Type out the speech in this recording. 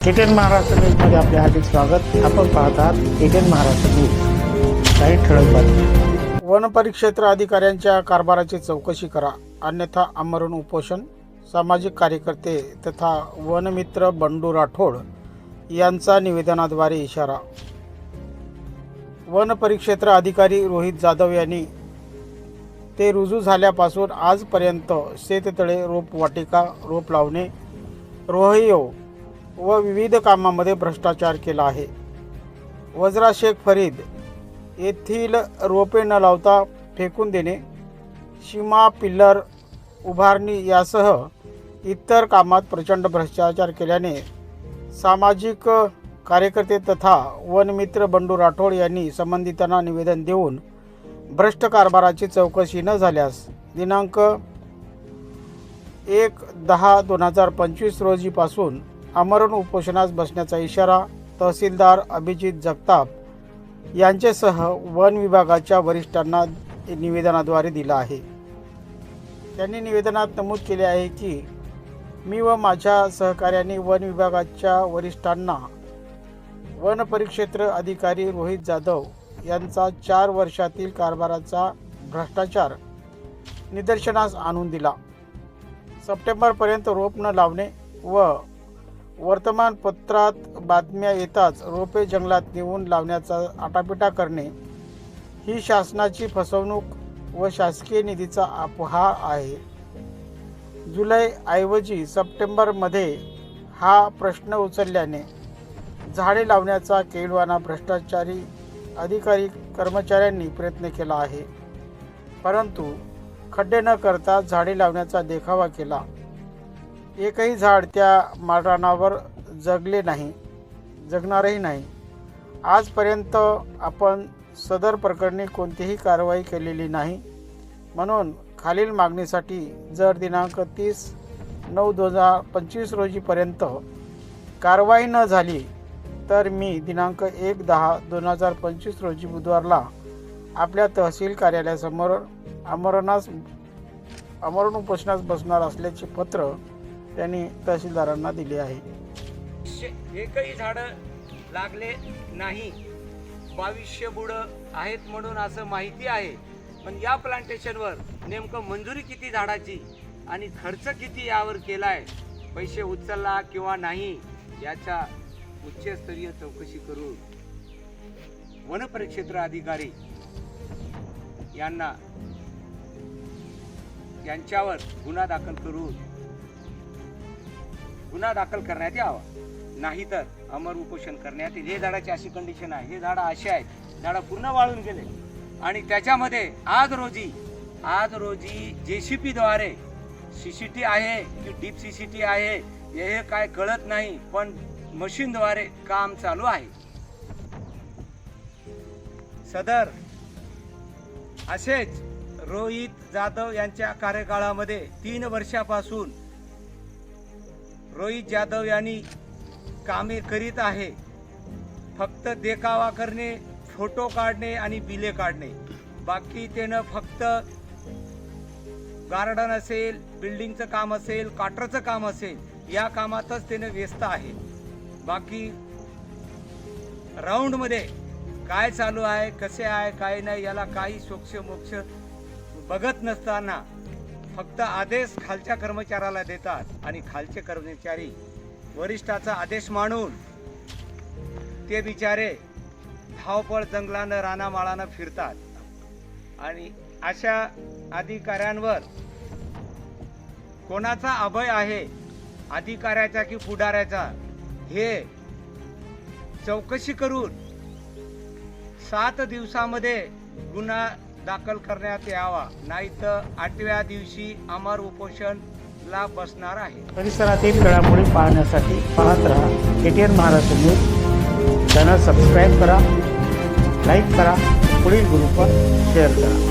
ATN Maharashtra न्यूजमध्ये आपले हार्दिक स्वागत. आपण पाहत आहात एटीएन महाराष्ट्र न्यूज. काही ठळक वन परिक्षेत्र अधिकाऱ्यांच्या कारभाराची चौकशी करा. अन्यथा आमरण उपोषण सामाजिक कार्यकर्ते तथा वनमित्र बंडू राठोड यांचा निवेदनाद्वारे इशारा. वन परिक्षेत्र अधिकारी रोहित जाधव यांनी ते रुजू झाल्यापासून आजपर्यंत शेततळे रोपवाटिका रोप लावणे रोहयो व विविध कामामध्ये भ्रष्टाचार केला आहे. वज्रा शेख फरीद येथील रोपे न लावता फेकून देणे सीमा पिल्लर उभारणी यासह इतर कामात प्रचंड भ्रष्टाचार केल्याने सामाजिक कार्यकर्ते तथा वनमित्र बंडू राठोड यांनी संबंधितांना निवेदन देऊन भ्रष्ट कारभाराची चौकशी न झाल्यास दिनांक एक दहा दोन हजार पंचवीस रोजीपासून आमरण उपोषणास बसण्याचा इशारा तहसीलदार अभिजित जगताप यांच्यासह वन विभागाच्या वरिष्ठांना निवेदनाद्वारे दिला आहे. त्यांनी निवेदनात नमूद केले आहे की मी व माझ्या सहकाऱ्यांनी वन विभागाच्या वरिष्ठांना वन परिक्षेत्र अधिकारी रोहित जाधव यांचा चार वर्षातील कारभाराचा भ्रष्टाचार निदर्शनास आणून दिला. सप्टेंबरपर्यंत रोप न लावणे व वर्तमानपत्रात बातम्या येताच रोपे जंगलात नेऊन लावण्याचा आटापिटा करणे ही शासनाची फसवणूक व शासकीय निधीचा अपहार आहे. जुलैऐवजी सप्टेंबरमध्ये हा प्रश्न उचलल्याने झाडे लावण्याचा केळवाना भ्रष्टाचारी अधिकारी कर्मचाऱ्यांनी प्रयत्न केला आहे. परंतु खड्डे न करता झाडे लावण्याचा देखावा केला. एकही झाड त्या माळरानावर जगले नाही जगणारही नाही. आजपर्यंत आपण सदर प्रकरणी कोणतीही कारवाई केलेली नाही. म्हणून खालील मागणीसाठी जर दिनांक तीस नऊ दोन हजार पंचवीस रोजीपर्यंत कारवाई न झाली तर मी दिनांक एक दहा दोन हजार पंचवीस रोजी बुधवारला आपल्या तहसील कार्यालयासमोर अमरणास अमरण उपोषणास बसणार असल्याचे पत्र त्यांनी तहसीलदारांना दिले आहे. शे- एकही झाड लागले नाही. बावीसशे बुडं आहेत म्हणून असं माहिती आहे. पण या प्लांटेशनवर नेमकं मंजुरी किती झाडाची आणि खर्च किती यावर केला आहे पैसे उचलला किंवा नाही? याच्या उच्चस्तरीय चौकशी करून वनपरिक्षेत्र अधिकारी यांना यांच्यावर गुन्हा दाखल करून गुन्हा दाखल करण्यात यावा. नाहीतर अमर उपोषण करण्यात येईल. हे झाडाची अशी कंडिशन आहे. हे झाडं अशी आहेत. झाडं पूर्ण वाळून गेले. आणि त्याच्यामध्ये आज रोजी आज रोजी जे सी पीद्वारे सी सी टी आहे की डीप सी सी टी आहे हे काय कळत नाही पण मशीनद्वारे काम चालू आहे. सदर असेच रोहित जाधव यांच्या कार्यकाळामध्ये तीन वर्षापासून रोहित जाधव यांनी कामे करीत आहे. फक्त देखावा करणे फोटो काढणे आणि बिले काढणे. बाकी त्यानं फक्त गार्डन असेल बिल्डिंगचं काम असेल काटरचं काम असेल या कामातच त्यानं व्यस्त आहे. बाकी राऊंडमध्ये काय चालू आहे कसे आहे काय नाही याला काही सोक्ष मोक्ष बघत नसताना फक्त आदेश खालच्या कर्मचाऱ्याला देतात आणि खालचे कर्मचारी वरिष्ठाचा आदेश मानून ते बिचारे धावपळ जंगलानं रानामाळानं फिरतात. आणि अशा अधिकाऱ्यांवर कोणाचा अभय आहे? अधिकाऱ्याचा की पुढाऱ्याचा? हे चौकशी करून सात दिवसामध्ये गुन्हा दाखल करण्यात यावा. नाहीतर आठव्या दिवशी अमर उपोषणला बसणार आहे. परिसरातील घडामोडी पाहण्यासाठी पाहत रहा. ATN Maharashtra news. Channel subscribe करा. लाईक करा. पुढील ग्रुपवर शेअर करा.